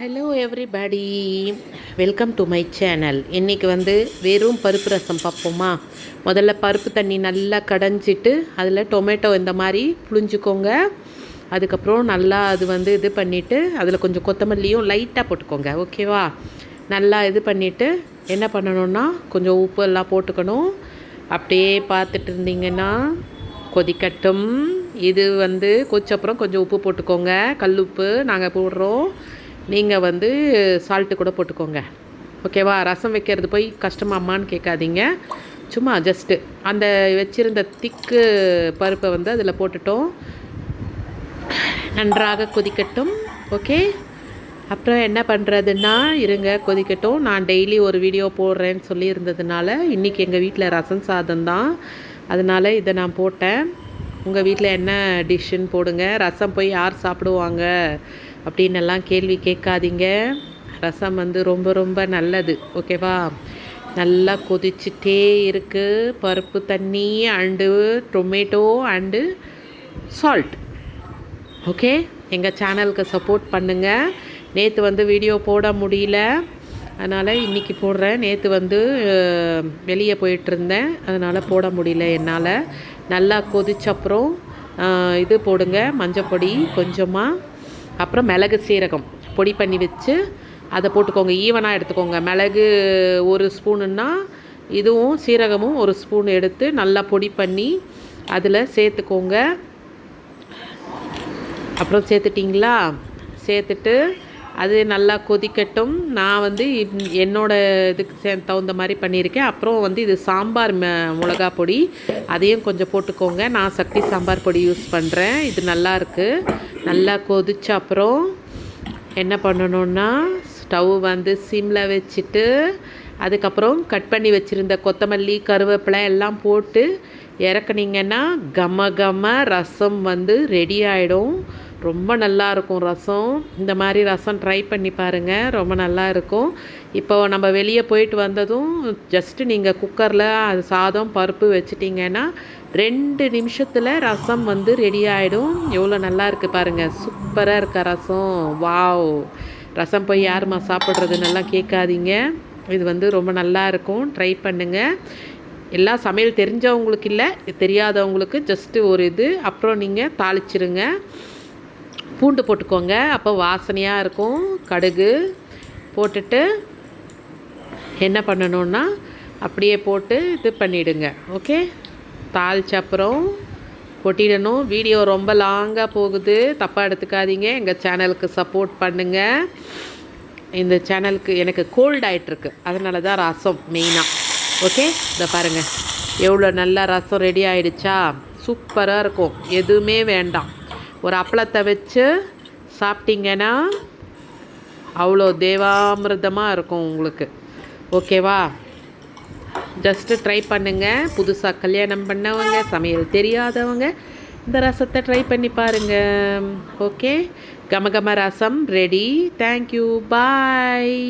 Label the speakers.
Speaker 1: Hello everybody welcome to my channel இன்றைக்கி வந்து வெறும் பருப்பு ரசம் பார்ப்போமா? முதல்ல பருப்பு தண்ணி நல்லா கடைஞ்சிட்டு அதில் டொமேட்டோ இந்த மாதிரி புளிஞ்சுக்கோங்க அதுக்கப்புறம் நல்லா அது வந்து இது பண்ணிவிட்டு அதில் கொஞ்சம் கொத்தமல்லியும் லைட்டாக போட்டுக்கோங்க. ஓகேவா நல்லா இது பண்ணிவிட்டு என்ன பண்ணணும்னா கொஞ்சம் உப்பு எல்லாம் போட்டுக்கணும். அப்படியே பார்த்துட்டு இருந்தீங்கன்னா கொதிக்கட்டும். இது வந்து கொச்சப்புறம் கொஞ்சம் உப்பு போட்டுக்கோங்க. கல் உப்பு நாங்கள் போடுறோம். நீங்கள் வந்து சால்ட்டு கூட போட்டுக்கோங்க. ஓகேவா? ரசம் வைக்கிறது போய் கஷ்டமாம்மான்னு கேட்காதீங்க. சும்மா ஜஸ்ட்டு அந்த வச்சுருந்த திக்கு பருப்பை வந்து அதில் போட்டுட்டோம். நன்றாக கொதிக்கட்டும். ஓகே? அப்புறம் என்ன பண்ணுறதுன்னா இருங்க கொதிக்கட்டும். நான் டெய்லி ஒரு வீடியோ போடுறேன்னு சொல்லியிருந்ததுனால இன்றைக்கி எங்கள் வீட்டில் ரசம் சாதம் தான். அதனால் இதை நான் போட்டேன். உங்கள் வீட்டில் என்ன டிஷ்ஷுன்னு போடுங்க. ரசம் போய் யார் சாப்பிடுவாங்க? அப்படின்னெல்லாம் கேள்வி கேட்காதீங்க. ரசம் வந்து ரொம்ப ரொம்ப நல்லது. ஓகேவா? நல்லா கொதிச்சுட்டே இருக்குது பருப்பு தண்ணி and tomato and salt okay? எங்கள் சேனலுக்கு சப்போர்ட் பண்ணுங்கள் நேற்று வந்து வீடியோ போட முடியல. அதனால் இன்றைக்கி போடுறேன். நேற்று வந்து வெளியே போயிட்டுருந்தேன். அதனால் போட முடியல என்னால். நல்லா கொதிச்சப்புறம் இது போடுங்க. மஞ்சப்பொடி கொஞ்சமாக அப்புறம் மிளகு சீரகம். பொடி பண்ணி வச்சு அதை போட்டுக்கோங்க. ஈவனாக எடுத்துக்கோங்க. மிளகு ஒரு ஸ்பூனுன்னா இதுவும் சீரகமும் ஒரு ஸ்பூன் எடுத்து நல்லா பொடி பண்ணி அதில் சேர்த்துக்கோங்க. அப்புறம் சேர்த்துட்டிங்களா? சேர்த்துட்டு அது நல்லா கொதிக்கட்டும். நான் வந்து என்னோட இதுக்கு தகுந்த மாதிரி பண்ணியிருக்கேன். அப்புறம் வந்து இது சாம்பார் மிளகா பொடி அதையும் கொஞ்சம் போட்டுக்கோங்க. நான் சக்தி சாம்பார் பொடி யூஸ் பண்ணுறேன். இது நல்லாயிருக்கு நல்லா கொதிச்ச அப்புறம் என்ன பண்ணணுன்னா ஸ்டவ் வந்து சிம்மில் வச்சுட்டு அதுக்கப்புறம் கட் பண்ணி வச்சுருந்த கொத்தமல்லி கருவேப்பிலை எல்லாம் போட்டு இறக்குனீங்கன்னா கம கம ரசம் வந்து ரெடி ஆகிடும் ரொம்ப நல்லா இருக்கும் ரசம். இந்த மாதிரி ரசம் ட்ரை பண்ணி பாருங்கள் ரொம்ப நல்லா இருக்கும் இப்போ நம்ம வெளியே போயிட்டு வந்ததும் ஜஸ்ட்டு நீங்கள் குக்கரில் அது சாதம் பருப்பு வச்சிட்டிங்கன்னா ரெண்டு நிமிஷத்தில் ரசம் வந்து ரெடி ஆகிடும் எவ்வளோ நல்லா இருக்குது பாருங்கள் சூப்பராக இருக்க ரசம். வாவ். ரசம் போய் யாருமா சாப்பிட்றது நல்லா கேட்காதீங்க. இது வந்து ரொம்ப நல்லா இருக்கும் ட்ரை பண்ணுங்கள் எல்லா சமையல் தெரிஞ்சவங்களுக்கு இல்லை தெரியாதவங்களுக்கு ஜஸ்ட்டு ஒரு இது. அப்புறம் நீங்கள் தாளிச்சிருங்க. பூண்டு போட்டுக்கோங்க. அப்போ வாசனையாக இருக்கும். கடுகு போட்டுட்டு என்ன பண்ணணுன்னா அப்படியே போட்டு இது பண்ணிவிடுங்க ஓகே? தாளிச்ச அப்புறம் கொட்டிடணும். வீடியோ ரொம்ப லாங்காக போகுது. தப்பாக எடுத்துக்காதீங்க. எங்கள் சேனலுக்கு சப்போர்ட் பண்ணுங்கள் இந்த சேனலுக்கு எனக்கு கோல்ட் ஆகிட்டுருக்கு அதனால தான் ரசம் மெயினாக ஓகே? இதை பாருங்கள் எவ்வளோ நல்லா ரசம் ரெடி ஆகிடுச்சா சூப்பராக இருக்கும். எதுவுமே வேண்டாம். ஒரு அப்பளத்தை வச்சு சாப்பிட்டீங்கன்னா அவ்வளோ தேவாமிரதமாக இருக்கும் உங்களுக்கு. ஓகேவா? ஜஸ்ட்டு ட்ரை பண்ணுங்கள் புதுசாக கல்யாணம் பண்ணவங்க சமையல் தெரியாதவங்க இந்த ரசத்தை ட்ரை பண்ணி பாருங்கள் okay கமகம rasam ready thank you bye